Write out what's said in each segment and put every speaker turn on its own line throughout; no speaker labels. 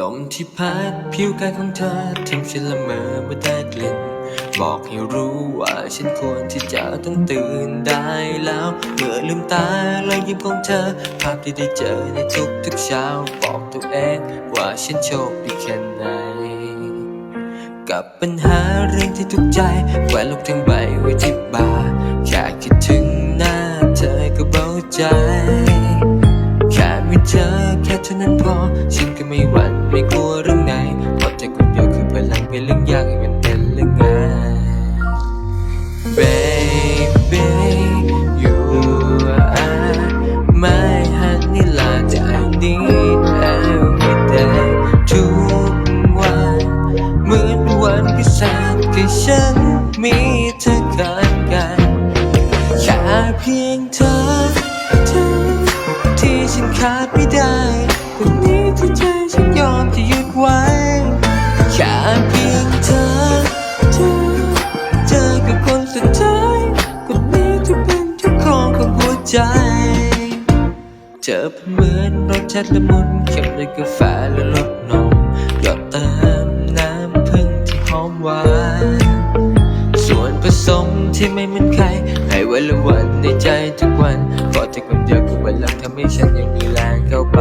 ลมที่พัดผิวกายของเธอทำฉันละเมอเมื่อได้กลิ่น บอกให้รู้ว่าฉันควรที่จะต้องตื่นได้แล้ว เมื่อลืมตาแล้วยิ้มของเธอ ภาพที่ได้เจอในทุกทุกๆเช้า บอกตัวเองว่าฉันโชคดีแค่ไหน กับปัญหาเรื่องที่ทุกใจแขวนลงทั้งใบไว้ที่บ่า แค่คิดถึงหน้าเธอก็เบาใจ แค่มีเธอแค่เท่านั้นพอ ฉันก็ไม่หวั่นไม่กลัวเรื่องไหนเพราะเธอคนเดียวคือพลังเป็นเรื่องยากให้มันเป็นเรื่องง่าย Baby you are my honey latte I need every day ทุกวันเหมือนวันพิเศษที่ฉันมีเธอข้างกัน เพียงเธอเธอที่ฉันขาดไม่ได้คนนี้ที่ใจฉันยอมจะหยุดไว้แค่เพียงเธอเธอเธอคือคนสุดท้ายคนนี้ที่เป็นเจ้าของของหัวใจเธอเป็นเหมือนรสชาติละมุนเค็มด้วยกาแฟและรสนมหยดเติมน้ำผึ้งที่หอมหวานส่วนผสมที่ไม่เหมือนใคร วันละวันในใจทุกวันเพราะเธอคนเดียวคือพลังทำให้ฉันยังมีแรงเข้าไป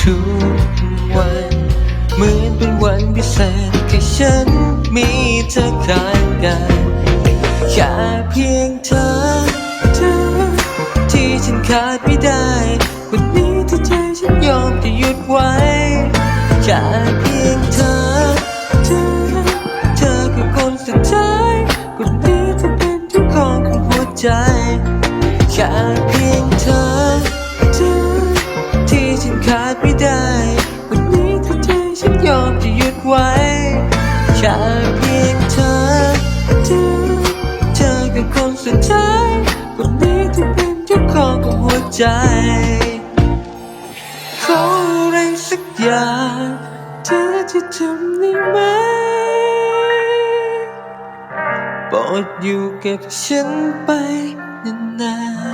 ทุกวัน เหมือนเป็นวันพิเศษที่ฉันมีเธอข้างกันแค่เพียงเธอเธอที่ฉันขาดไม่ได้วันนี้ที่ใจฉันยอมจะหยุดไว้แค่เพียงเธอเธอเธอคือคนสุดท้ายคนนี้ที่เป็นเจ้าของของหัวใจแค่เพียงเธอ ฉันขาดไม่ได้ วันนี้ที่ใจฉันยอมจะหยุดไว้แค่เพียงเธอเธอเธอคือคนสุดท้ายคนนี้ที่เป็นเจ้าของของหัวใจขออะไรสักอย่างเธอจะทำได้ไหมโปรดอยู่กับฉันไปนาน